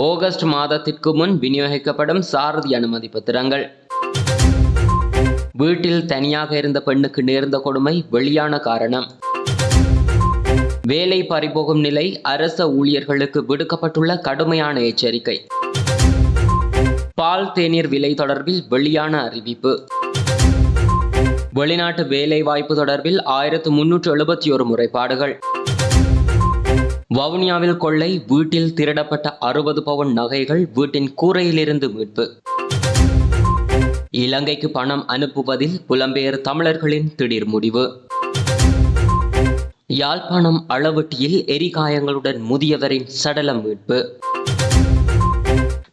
August மாதத்திற்கு முன் விநியோகிக்கப்படும் சாரதி அனுமதி பத்திரங்கள். வீட்டில் தனியாக இருந்த பெண்ணுக்கு நேர்ந்த கொடுமை வெளியான காரணம். வேலை பறிபோகும் நிலை அரச ஊழியர்களுக்கு விடுக்கப்பட்டுள்ள கடுமையான எச்சரிக்கை. பால் தேநீர் விலை தொடர்பில் வெளியான அறிவிப்பு. வெளிநாட்டு வேலை வாய்ப்பு தொடர்பில் ஆயிரத்து முன்னூற்று எழுபத்தி ஒரு முறைப்பாடுகள். வவுனியாவில் கொள்ளை வீட்டில் திருடப்பட்ட அறுபது பவுன் நகைகள் வீட்டின் கூரையிலிருந்து மீட்பு. இலங்கைக்கு பணம் அனுப்புவதில் புலம்பெயர் தமிழர்களின் திடீர் முடிவு. யாழ்ப்பாணம் அளவட்டியில் எரிகாயங்களுடன் முதியவரின் சடலம் மீட்பு.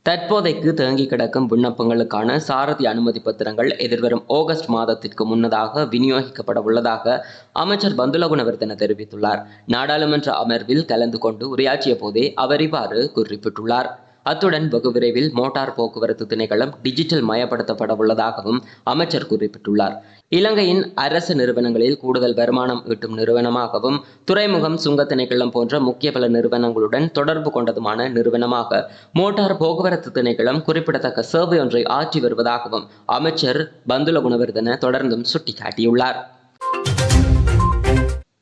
தற்போதைக்கு தேங்கி கிடக்கும் விண்ணப்பங்களுக்கான சாரதி அனுமதி பத்திரங்கள் எதிர்வரும் ஆகஸ்ட் மாதத்திற்கு முன்னதாக விநியோகிக்கப்பட உள்ளதாக அமைச்சர் பந்துல குணவர்தன தெரிவித்துள்ளார். நாடாளுமன்ற அமர்வில் கலந்து கொண்டு உரையாற்றிய போதே அவர் இவ்வாறு குறிப்பிட்டுள்ளார். அத்துடன் வெகு விரைவில் மோட்டார் போக்குவரத்து திணைக்களம் டிஜிட்டல் மயப்படுத்தப்பட உள்ளதாகவும் அமைச்சர் குறிப்பிட்டுள்ளார். இலங்கையின் அரசு நிறுவனங்களில் கூடுதல் வருமானம் ஈட்டும் நிறுவனமாகவும் துறைமுகம் சுங்க திணைக்களம் போன்ற முக்கிய பல நிறுவனங்களுடன் தொடர்பு கொண்டதுமான நிறுவனமாக மோட்டார் போக்குவரத்து திணைக்களம் குறிப்பிடத்தக்க சேவை ஒன்றை ஆற்றி வருவதாகவும் அமைச்சர் பந்துல குணவர்தன தொடர்ந்தும் சுட்டிக்காட்டியுள்ளார்.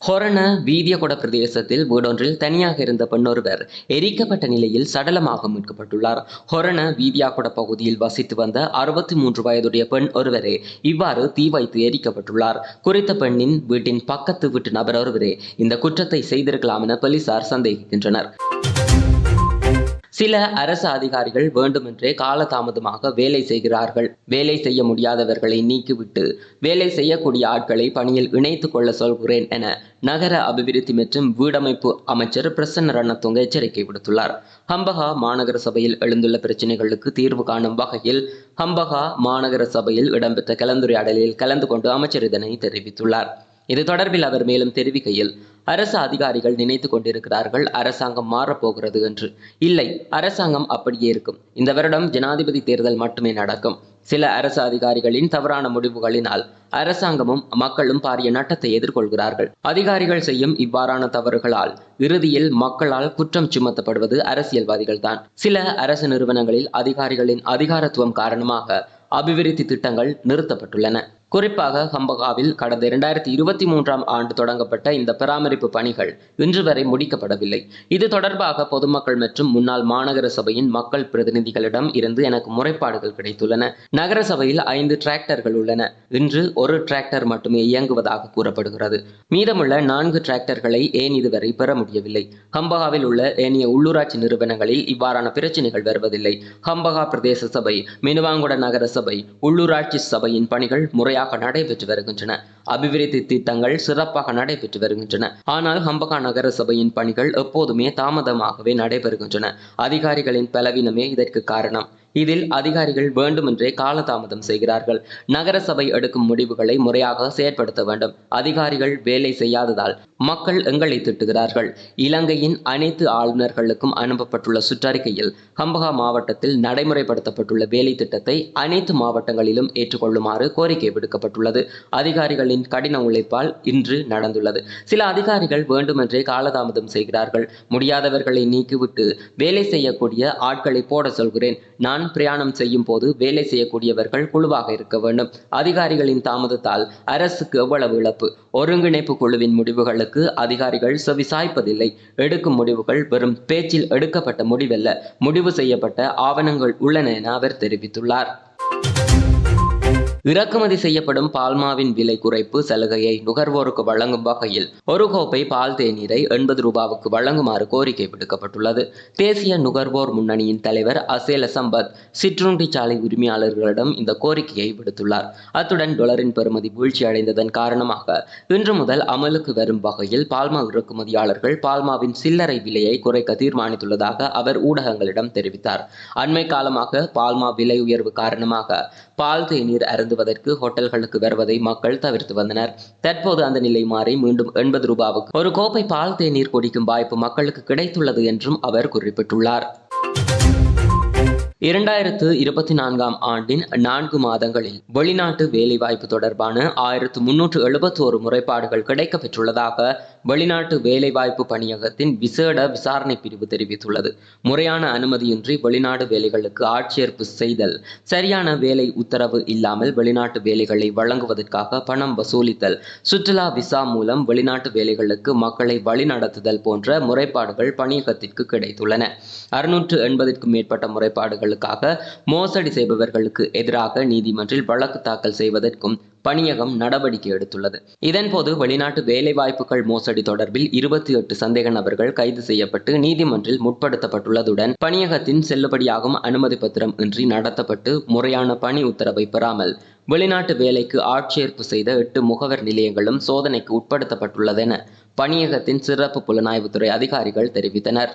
ஹொரண வீதியகொட பிரதேசத்தில் வீடொன்றில் தனியாக இருந்த பெண்ணொருவர் எரிக்கப்பட்ட நிலையில் சடலமாக மீட்கப்பட்டுள்ளார். ஹொரண வீதியாகொட பகுதியில் வசித்து வந்த அறுபத்தி மூன்று வயதுடைய பெண் ஒருவரே இவ்வாறு தீ வைத்து எரிக்கப்பட்டுள்ளார். குறித்த பெண்ணின் வீட்டின் பக்கத்து வீட்டு நபர் ஒருவரே இந்த குற்றத்தை செய்திருக்கலாம் என போலீசார் சந்தேகிக்கின்றனர். சில அரசு அதிகாரிகள் வேண்டுமென்றே காலதாமதமாக வேலை செய்கிறார்கள். வேலை செய்ய முடியாதவர்களை நீக்கிவிட்டு வேலை செய்யக்கூடிய ஆட்களை பணியில் இணைத்துக் கொள்ள சொல்கிறேன் என நகர அபிவிருத்தி மற்றும் வீடமைப்பு அமைச்சர் பிரசன்ன ரணத்துங்க எச்சரிக்கை விடுத்துள்ளார். ஹம்பகா மாநகர சபையில் எழுந்துள்ள பிரச்சினைகளுக்கு தீர்வு காணும் வகையில் ஹம்பகா மாநகர சபையில் இடம்பெற்ற கலந்துரையாடலில் கலந்து கொண்டு அமைச்சர் இதனை தெரிவித்துள்ளார். இது தொடர்பில் அவர் மேலும் தெரிவிக்கையில் அரசு அதிகாரிகள் நினைத்து கொண்டிருக்கிறார்கள் அரசாங்கம் மாறப்போகிறது என்று. இல்லை அரசாங்கம் அப்படியே இருக்கும். இந்த வருடம் ஜனாதிபதி தேர்தல் மட்டுமே நடக்கும். சில அரசு அதிகாரிகளின் தவறான முடிவுகளினால் அரசாங்கமும் மக்களும் பாரிய நட்டத்தை எதிர்கொள்கிறார்கள். அதிகாரிகள் செய்யும் இவ்வாறான தவறுகளால் இறுதியில் மக்களால் குற்றம் சுமத்தப்படுவது அரசியல்வாதிகள் தான் சில அரசு நிறுவனங்களில் அதிகாரிகளின் அதிகாரத்துவம் காரணமாக அபிவிருத்தி திட்டங்கள் நிறுத்தப்பட்டுள்ளன. குறிப்பாக ஹம்பகாவில் கடந்த இரண்டாயிரத்தி இருபத்தி மூன்றாம் ஆண்டு தொடங்கப்பட்ட இந்த பராமரிப்பு பணிகள் இன்று வரை முடிக்கப்படவில்லை. இது தொடர்பாக பொதுமக்கள் மற்றும் முன்னாள் மாநகர சபையின் மக்கள் பிரதிநிதிகளிடம் இருந்து எனக்கு முறைப்பாடுகள் கிடைத்துள்ளன. நகர சபையில் ஐந்து டிராக்டர்கள் உள்ளன. இன்று ஒரு டிராக்டர் மட்டுமே இயங்குவதாக கூறப்படுகிறது. மீதமுள்ள நான்கு டிராக்டர்களை ஏன் இதுவரை பெற முடியவில்லை? ஹம்பகாவில் உள்ள ஏனைய உள்ளூராட்சி நிறுவனங்களில் இவ்வாறான பிரச்சனைகள் வருவதில்லை. ஹம்பகா பிரதேச சபை மினுவாங்குட நகர சபை உள்ளூராட்சி சபையின் பணிகள் முறை முறையாக நடைபெற்று வருகின்றன. அபிவிருத்தி திட்டங்கள் சிறப்பாக நடைபெற்று வருகின்றன. ஆனால் ஹம்பகா நகர சபையின் பணிகள் எப்போதுமே தாமதமாகவே நடைபெறுகின்றன. அதிகாரிகளின் பலவீனமே இதற்கு காரணம். இதில் அதிகாரிகள் வேண்டுமென்றே காலதாமதம் செய்கிறார்கள். நகர சபை எடுக்கும் முடிவுகளை முறையாக செயற்படுத்த வேண்டும். அதிகாரிகள் வேலை செய்யாததால் மக்கள் எங்களை திட்டுகிறார்கள். இலங்கையின் அனைத்து ஆளுநர்களுக்கும் அனுப்பப்பட்டுள்ள சுற்றறிக்கையில் ஹம்பகா மாவட்டத்தில் நடைமுறைப்படுத்தப்பட்டுள்ள வேலை திட்டத்தை அனைத்து மாவட்டங்களிலும் ஏற்றுக்கொள்ளுமாறு கோரிக்கை விடுக்கப்பட்டுள்ளது. அதிகாரிகளின் கடின உழைப்பால் இன்று நடந்துள்ளது. சில அதிகாரிகள் வேண்டுமென்றே காலதாமதம் செய்கிறார்கள். முடியாதவர்களை நீக்கிவிட்டு வேலை செய்யக்கூடிய ஆட்களை போட சொல்கிறேன். நான் பிரயாணம் செய்யும் போது வேலை செய்யக்கூடியவர்கள் குழுவாக இருக்க வேண்டும். அதிகாரிகளின் தாமதத்தால் அரசுக்கு எவ்வளவு இழப்பு? ஒருங்கிணைப்பு குழுவின் முடிவுகளுக்கு அதிகாரிகள் செவிசாய்ப்பதில்லை. எடுக்கும் முடிவுகள் வெறும் பேச்சில் எடுக்கப்பட்ட முடிவல்ல. முடிவு செய்யப்பட்ட ஆவணங்கள் உள்ளன என அவர் தெரிவித்துள்ளார். இறக்குமதி செய்யப்படும் பால்மாவின் விலை குறைப்பு சலுகையை நுகர்வோருக்கு வழங்கும் வகையில் ஒரு கோப்பை பால் தேநீரை எண்பது ரூபாவுக்கு வழங்குமாறு கோரிக்கை விடுக்கப்பட்டுள்ளது. தேசிய நுகர்வோர் முன்னணியின் தலைவர் அசேல சம்பத் சிற்றுண்டி சாலை உரிமையாளர்களிடம் இந்த கோரிக்கையை விடுத்துள்ளார். அத்துடன் டொலரின் பெறுமதி வீழ்ச்சி அடைந்ததன் காரணமாக இன்று முதல் அமலுக்கு வரும் வகையில் பால்மா இறக்குமதியாளர்கள் பால்மாவின் சில்லறை விலையை குறைக்க தீர்மானித்துள்ளதாக அவர் ஊடகங்களிடம் தெரிவித்தார். அண்மை காலமாக பால்மா விலை உயர்வு காரணமாக பால் தேநீர் அருந்து செலுத்துவதற்கு ஹோட்டல்களுக்கு வருவதை மக்கள் தவிர்த்து வந்தனர். தற்போது அந்த நிலை மாறி மீண்டும் எண்பது ரூபாவுக்கு ஒரு கோப்பை பால் தேநீர் குடிக்கும் வாய்ப்பு மக்களுக்கு கிடைத்துள்ளது என்றும் அவர் குறிப்பிட்டுள்ளார். இரண்டாயிரத்து இருபத்தி நான்காம் ஆண்டின் நான்கு மாதங்களில் வெளிநாட்டு வேலைவாய்ப்பு தொடர்பான ஆயிரத்து முன்னூற்று எழுபத்தோரு முறைப்பாடுகள் கிடைக்கப்பெற்றுள்ளதாக வெளிநாட்டு வேலைவாய்ப்பு பணியகத்தின் விசேட விசாரணை பிரிவு தெரிவித்துள்ளது. முறையான அனுமதியின்றி வெளிநாடு வேலைகளுக்கு ஆட்சேர்ப்பு செய்தல் சரியான வேலை உத்தரவு இல்லாமல் வெளிநாட்டு வேலைகளை வழங்குவதற்காக பணம் வசூலித்தல் சுற்றுலா விசா மூலம் வெளிநாட்டு வேலைகளுக்கு மக்களை வழிநடத்துதல் போன்ற முறைப்பாடுகள் பணியகத்திற்கு கிடைத்துள்ளன. அறுநூற்று எண்பதிற்கும் மேற்பட்ட முறைப்பாடுகளுக்காக மோசடி செய்பவர்களுக்கு எதிராக நீதிமன்றில் வழக்கு தாக்கல் செய்வதற்கும் பணியகம் நடவடிக்கை எடுத்துள்ளது. இதன்போது வெளிநாட்டு வேலைவாய்ப்புகள் மோசடி தொடர்பில் இருபத்தி எட்டு சந்தேக நபர்கள் கைது செய்யப்பட்டு நீதிமன்றில் முற்படுத்தப்பட்டுள்ளதுடன் பணியகத்தின் செல்லுபடியாகும் அனுமதி பத்திரம் இன்றி நடத்தப்பட்டு முறையான பணி உத்தரவை பெறாமல் வெளிநாட்டு வேலைக்கு ஆட்சேர்ப்பு செய்த எட்டு முகவர் நிலையங்களும் சோதனைக்கு உட்படுத்தப்பட்டுள்ளதென பணியகத்தின் சிறப்பு புலனாய்வுத்துறை அதிகாரிகள் தெரிவித்தனர்.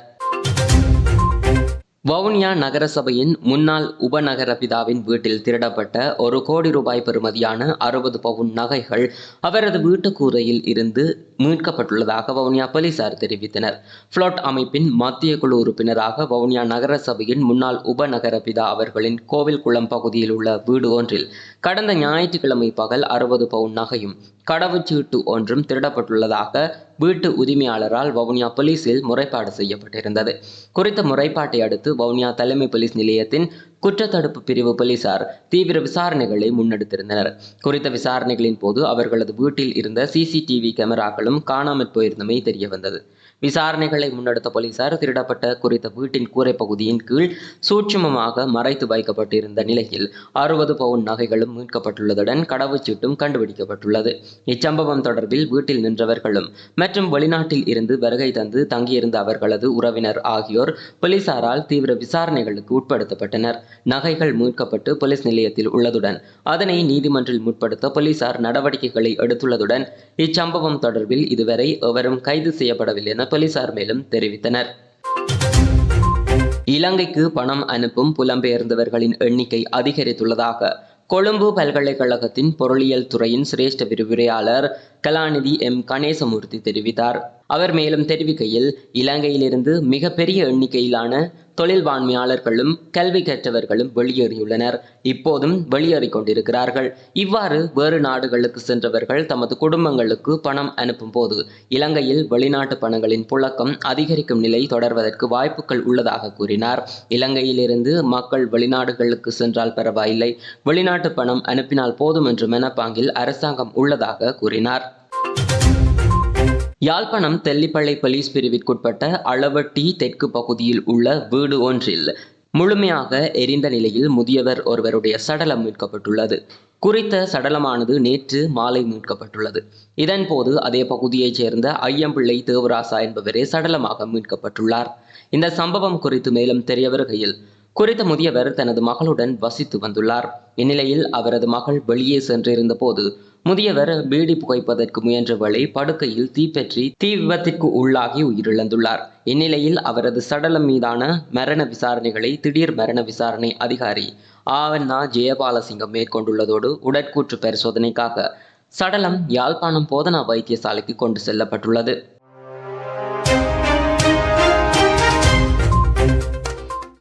வவுனியா நகரசபையின் முன்னாள் உபநகர பிதாவின் வீட்டில் திருடப்பட்ட ஒரு கோடி ரூபாய் பெறுமதியான அறுபது பவுன் நகைகள் அவரது வீட்டு கூரையில் இருந்து மீட்கப்பட்டுள்ளதாக வவுனியா போலீசார் தெரிவித்தனர். புளோட் அமைப்பின் மத்திய குழு உறுப்பினராக வவுனியா நகரசபையின் முன்னாள் உபநகர பிதா அவர்களின் கோவில்குளம் பகுதியில் உள்ள வீடு ஒன்றில் கடந்த ஞாயிற்றுக்கிழமை பகல் அறுபது பவுன் நகையும் கடவுச்சீட்டு ஒன்றும் திருடப்பட்டுள்ளதாக வீட்டு உரிமையாளரால் வவுனியா போலீசில் முறைப்பாடு செய்யப்பட்டிருந்தது. குறித்த முறைப்பாட்டை அடுத்து வவுனியா தலைமை போலீஸ் நிலையத்தின் குற்றத்தடுப்பு பிரிவு போலீசார் தீவிர விசாரணைகளை முன்னெடுத்திருந்தனர். குறித்த விசாரணைகளின் போது அவர்களது வீட்டில் இருந்த சிசிடிவி கேமராக்களும் காணாமற் போயிருந்தமை தெரிய வந்தது விசாரணைகளை முன்னெடுத்த போலீசார் திருடப்பட்ட குறித்த வீட்டின் கூரை பகுதியின் கீழ் சூட்சுமமாக மறைத்து வைக்கப்பட்டிருந்த நிலையில் அறுபது பவுன் நகைகளும் மீட்கப்பட்டுள்ளதுடன் கடவுச்சீட்டும் கண்டுபிடிக்கப்பட்டுள்ளது. இச்சம்பவம் தொடர்பில் வீட்டில் நின்றவர்களும் மற்றும் வெளிநாட்டில் இருந்து வருகை தந்து தங்கியிருந்த அவர்களது உறவினர் ஆகியோர் போலீசாரால் தீவிர விசாரணைகளுக்கு உட்படுத்தப்பட்டனர். நகைகள் மீட்கப்பட்டு போலீஸ் நிலையத்தில் உள்ளதுடன் அதனை நீதிமன்றில் முற்படுத்த போலீசார் நடவடிக்கைகளை எடுத்துள்ளதுடன் இச்சம்பவம் தொடர்பில் இதுவரை எவரும் கைது செய்யப்படவில்லை என போலீசார் மேலும் தெரிவித்தனர். இலங்கைக்கு பணம் அனுப்பும் புலம்பெயர்ந்தவர்களின் எண்ணிக்கை அதிகரித்துள்ளதாக கொழும்பு பல்கலைக்கழகத்தின் பொருளியல் துறையின் சிரேஷ்ட விரிவுரையாளர் கலாநிதி எம். கணேசமூர்த்தி தெரிவித்தார். அவர் மேலும் தெரிவிக்கையில் இலங்கையிலிருந்து மிகப்பெரிய எண்ணிக்கையிலான தொழில்வாண்மையாளர்களும் கல்வி கற்றவர்களும் வெளியேறியுள்ளனர். இப்போதும் வெளியேறிக் கொண்டிருக்கிறார்கள். இவ்வாறு வேறு நாடுகளுக்கு சென்றவர்கள் தமது குடும்பங்களுக்கு பணம் அனுப்பும் போது இலங்கையில் வெளிநாட்டு பணங்களின் புழக்கம் அதிகரிக்கும் நிலை தொடர்வதற்கு வாய்ப்புகள் உள்ளதாக கூறினார். இலங்கையிலிருந்து மக்கள் வெளிநாடுகளுக்கு சென்றால் பரவாயில்லை. வெளிநாட்டு பணம் அனுப்பினால் போதும் என்ற மனப்பாங்கில் அரசாங்கம் உள்ளதாக கூறினார். யாழ்ப்பாணம் தெல்லிப்பள்ளை போலீஸ் பிரிவிற்குட்பட்ட அளவட்டி தெற்கு பகுதியில் உள்ள வீடு ஒன்றில் முழுமையாக எரிந்த நிலையில் முதியவர் ஒருவருடைய சடலம் மீட்கப்பட்டுள்ளது. குறித்த சடலமானது நேற்று மாலை மீட்கப்பட்டுள்ளது. இதன்போது அதே பகுதியைச் சேர்ந்த ஐயம்பிள்ளை தேவராசா என்பவரே சடலமாக மீட்கப்பட்டுள்ளார். இந்த சம்பவம் குறித்து மேலும் தெரிய வருகையில் குறித்த முதியவர் தனது மகளுடன் வசித்து வந்துள்ளார். இந்நிலையில் அவரது மகள் வெளியே சென்றிருந்த போது முதியவர் பீடி புகைப்பதற்கு முயன்ற வழி படுக்கையில் தீப்பற்றி தீ விபத்திற்கு உள்ளாகி உயிரிழந்துள்ளார். இந்நிலையில் அவரது சடலம் மீதான மரண விசாரணைகளை திடீர் மரண விசாரணை அதிகாரி ஆவண்ணா ஜெயபாலசிங்கம் மேற்கொண்டுள்ளதோடு உடற்கூற்று பரிசோதனைக்காக சடலம் யாழ்ப்பாணம் போதனா வைத்தியசாலைக்கு கொண்டு செல்லப்பட்டுள்ளது.